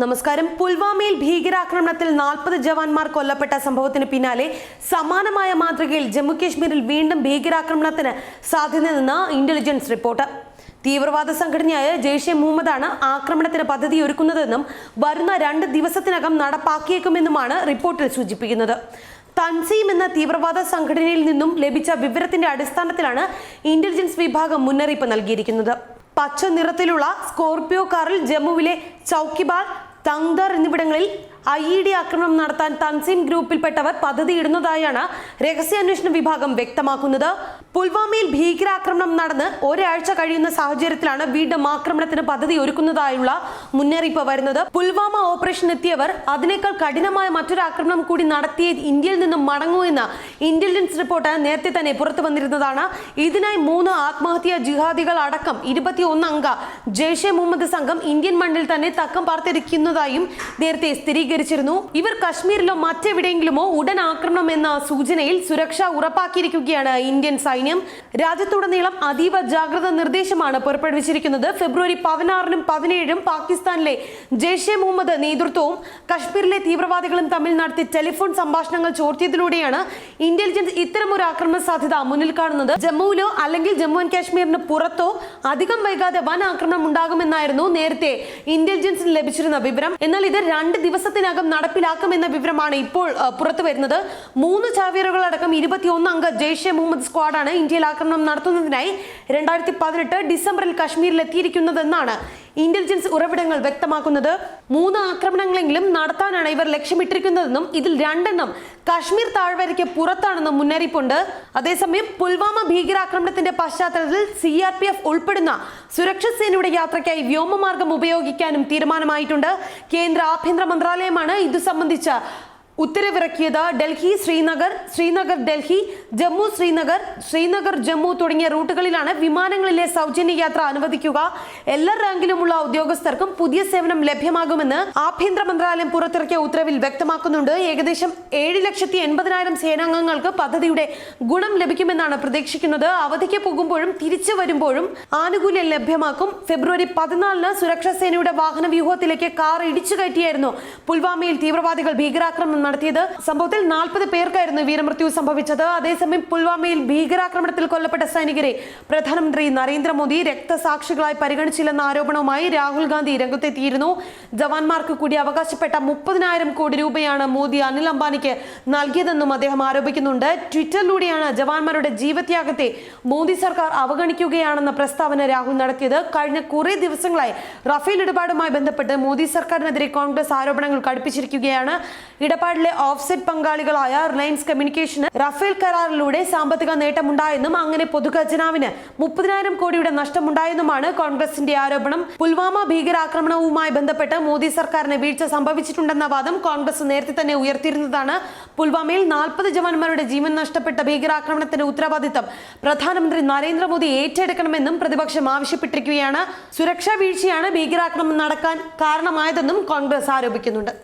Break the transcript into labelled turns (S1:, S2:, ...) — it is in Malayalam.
S1: നമസ്കാരം. പുൽവാമയിൽ ഭീകരാക്രമണത്തിൽ നാൽപ്പത് ജവാന്മാർ കൊല്ലപ്പെട്ട സംഭവത്തിന് പിന്നാലെ സമാനമായ മാതൃകയിൽ ജമ്മുകാശ്മീരിൽ വീണ്ടും ഭീകരാക്രമണത്തിന് സാധ്യതയെന്ന് ഇന്റലിജൻസ് റിപ്പോർട്ട്. തീവ്രവാദ സംഘടനയായ ജെയ്ഷെ മുഹമ്മദാണ് ആക്രമണത്തിന് പദ്ധതി ഒരുക്കുന്നതെന്നും വരുന്ന രണ്ട് ദിവസത്തിനകം നടപ്പാക്കിയേക്കുമെന്നുമാണ് റിപ്പോർട്ടിൽ സൂചിപ്പിക്കുന്നത്. തൻസീം എന്ന തീവ്രവാദ സംഘടനയിൽ നിന്നും ലഭിച്ച വിവരത്തിന്റെ അടിസ്ഥാനത്തിലാണ് ഇന്റലിജൻസ് വിഭാഗം മുന്നറിയിപ്പ് നൽകിയിരിക്കുന്നത്. പച്ച നിറത്തിലുള്ള സ്കോർപിയോ കാറിൽ ജമ്മുവിലെ ചൌക്കിബാൽ തങ്ദർ എന്നിവിടങ്ങളിൽ ഐ ഇ ഡി ആക്രമണം നടത്താൻ തൻസീം ഗ്രൂപ്പിൽപ്പെട്ടവർ പദ്ധതിയിടുന്നതായാണ് രഹസ്യാന്വേഷണ വിഭാഗം വ്യക്തമാക്കുന്നത്. പുൽവാമയിൽ ഭീകരാക്രമണം നടന്ന് ഒരാഴ്ച കഴിയുന്ന സാഹചര്യത്തിലാണ് വീണ്ടും ആക്രമണത്തിന് പദ്ധതി ഒരുക്കുന്നതായുള്ള മുന്നറിയിപ്പ് വരുന്നത്. പുൽവാമ ഓപ്പറേഷൻ എത്തിയവർ അതിനേക്കാൾ കഠിനമായ മറ്റൊരു ആക്രമണം കൂടി നടത്തിയ ഇന്ത്യയിൽ നിന്നും മടങ്ങൂ എന്ന ഇന്റലിജൻസ് റിപ്പോർട്ട് നേരത്തെ തന്നെ പുറത്തു വന്നിരുന്നതാണ്. ഇതിനായി മൂന്ന് ആത്മഹത്യാ ജിഹാദികൾ അടക്കം ഇരുപത്തിയൊന്ന് അംഗ ജെയ്ഷെ മുഹമ്മദ് സംഘം ഇന്ത്യൻ മണ്ണിൽ തന്നെ തക്കം പാർത്തിരിക്കുന്നതായും നേരത്തെ സ്ഥിരീകരിച്ചിരുന്നു ഇവർ കശ്മീരിലോ മറ്റെവിടെയെങ്കിലുമോ ഉടൻ ആക്രമണം എന്ന സൂചനയിൽ സുരക്ഷ ഉറപ്പാക്കിയിരിക്കുകയാണ് ഇന്ത്യൻ സൈന്യം. രാജ്യത്തുടനീളം അതീവ ജാഗ്രത നിർദ്ദേശമാണ് പുറപ്പെടുവിച്ചിരിക്കുന്നത്. ഫെബ്രുവരി പതിനാറിനും പതിനേഴും പാകിസ്ഥാനിലെ ജെയ്ഷെ മുഹമ്മദ് നേതൃത്വവും കശ്മീരിലെ തീവ്രവാദികളും തമ്മിൽ നടത്തിയ ടെലിഫോൺ സംഭാഷണങ്ങൾ ചോർത്തിയതിലൂടെയാണ് ഇന്റലിജൻസ് ഇത്തരമൊരു ആക്രമണ സാധ്യത മുന്നിൽ കാണുന്നത്. ജമ്മുവിലോ അല്ലെങ്കിൽ ജമ്മു ആൻഡ് കാശ്മീരിന് പുറത്തോ അധികം വൈകാതെ വൻ ആക്രമണം ഉണ്ടാകുമെന്നായിരുന്നു നേരത്തെ ഇന്റലിജൻസിന് ലഭിച്ചിരുന്ന വിവരം. എന്നാൽ ഇത് രണ്ട് ദിവസത്തിനകം നടപ്പിലാക്കുമെന്ന വിവരമാണ് ഇപ്പോൾ പുറത്തു വരുന്നത്. മൂന്ന് ചാവേറുകളടക്കം ഇരുപത്തിയൊന്ന് അംഗ ജെയ്ഷെ മുഹമ്മദ് സ്ക്വാഡാണ് ഇന്ത്യയിൽ ആക്രമണം നടത്തുന്നതിനായി രണ്ടായിരത്തി പതിനെട്ട് ഡിസംബറിൽ കശ്മീരിൽ എത്തിയിരിക്കുന്നതെന്നാണ് ഇന്റലിജൻസ് ഉറവിടങ്ങൾ വ്യക്തമാക്കുന്നത് മൂന്ന് ആക്രമണങ്ങളെങ്കിലും നടത്താനാണ് ഇവർ ലക്ഷ്യമിട്ടിരിക്കുന്നതെന്നും ഇതിൽ രണ്ടെണ്ണം കാശ്മീർ താഴ്വരയ്ക്ക് പുറത്താണെന്നും മുന്നറിയിപ്പുണ്ട്. അതേസമയം പുൽവാമ ഭീകരാക്രമണത്തിന്റെ പശ്ചാത്തലത്തിൽ സി ആർ പി എഫ് ഉൾപ്പെടുന്ന സുരക്ഷാ സേനയുടെ യാത്രയ്ക്കായി വ്യോമമാർഗം ഉപയോഗിക്കാനും തീരുമാനമായിട്ടുണ്ട്. കേന്ദ്ര ആഭ്യന്തര മന്ത്രാലയമാണ് ഇതു സംബന്ധിച്ച ഉത്തരവിറക്കിയത് ഡൽഹി ശ്രീനഗർ ശ്രീനഗർ ഡൽഹി ജമ്മു ശ്രീനഗർ ശ്രീനഗർ ജമ്മു തുടങ്ങിയ റൂട്ടുകളിലാണ് വിമാനങ്ങളിലെ സൗജന്യ യാത്ര അനുവദിക്കുക. എല്ലാ റാങ്കിലുമുള്ള ഉദ്യോഗസ്ഥർക്കും പുതിയ സേവനം ലഭ്യമാകുമെന്ന് ആഭ്യന്തര മന്ത്രാലയം പുറത്തിറക്കിയ ഉത്തരവിൽ വ്യക്തമാക്കുന്നുണ്ട്. ഏകദേശം ഏഴ് ലക്ഷത്തി എൺപതിനായിരം സേനാംഗങ്ങൾക്ക് പദ്ധതിയുടെ ഗുണം ലഭിക്കുമെന്നാണ് പ്രതീക്ഷിക്കുന്നത്. അവധിക്ക് പോകുമ്പോഴും തിരിച്ചു വരുമ്പോഴും ആനുകൂല്യം ലഭ്യമാക്കും. ഫെബ്രുവരി പതിനാലിന് സുരക്ഷാ സേനയുടെ വാഹന വ്യൂഹത്തിലേക്ക് കാർ ഇടിച്ചു കയറ്റിയായിരുന്നു. പുൽവാമയിൽ തീവ്രവാദികൾ ഭീകരാക്രമണം നടത്തിയത്. സംഭവത്തിൽ നാൽപ്പത് പേർക്കായിരുന്നു വീരമൃത്യു സംഭവിച്ചത്. അതേസമയം പുൽവാമയിൽ ഭീകരാക്രമണത്തിൽ കൊല്ലപ്പെട്ട സൈനികരെ പ്രധാനമന്ത്രി നരേന്ദ്രമോദി രക്തസാക്ഷികളായി പരിഗണിച്ചില്ലെന്ന ആരോപണവുമായി രാഹുൽ ഗാന്ധി രംഗത്തെത്തിയിരുന്നു. ജവാന്മാർക്ക് കൂടി അവകാശപ്പെട്ട മുപ്പതിനായിരം കോടി രൂപയാണ് മോദി അനിൽ അംബാനിക്ക് നൽകിയതെന്നും അദ്ദേഹം ആരോപിക്കുന്നുണ്ട്. ട്വിറ്ററിലൂടെയാണ് ജവാന്മാരുടെ ജീവത്യാഗത്തെ മോദി സർക്കാർ അവഗണിക്കുകയാണെന്ന പ്രസ്താവന രാഹുൽ നടത്തിയത്. കഴിഞ്ഞ കുറെ ദിവസങ്ങളായി റഫേൽ ഇടപാടുമായി ബന്ധപ്പെട്ട് മോദി സർക്കാരിനെതിരെ കോൺഗ്രസ് ആരോപണങ്ങൾ കടുപ്പിച്ചിരിക്കുകയാണ്. ഇടപാടിലെ ഓഫ്സെറ്റ് പങ്കാളികളായ റിലയൻസ് കമ്മ്യൂണിക്കേഷന് റഫേൽ കരാറിലൂടെ സാമ്പത്തിക നേട്ടമുണ്ടായെന്നും അങ്ങനെ പൊതുഖജനാവിന് മുപ്പതിനായിരം കോടിയുടെ നഷ്ടമുണ്ടായെന്നുമാണ് കോൺഗ്രസിന്റെ ആരോപണം. പുൽവാമ ഭീകരാക്രമണവുമായി ബന്ധപ്പെട്ട് മോദി സർക്കാരിന് വീഴ്ച സംഭവിച്ചിട്ടുണ്ടെന്ന വാദം കോൺഗ്രസ് നേരത്തെ തന്നെ ഉയർത്തിയിരുന്നതാണ്. പുൽവാമയിൽ നാൽപ്പത് ജവാന്മാരുടെ ജീവൻ നഷ്ടപ്പെട്ട ഭീകരാക്രമണത്തിന്റെ ഉത്തരവാദിത്തം പ്രധാനമന്ത്രി നരേന്ദ്രമോദി ഏറ്റെടുക്കണമെന്നും പ്രതിപക്ഷം ആവശ്യപ്പെട്ടിരിക്കുകയാണ്. സുരക്ഷാ വീഴ്ചയാണ് ഭീകരാക്രമണം നടക്കാൻ കാരണമായതെന്നും കോൺഗ്രസ് ആരോപിക്കുന്നുണ്ട്.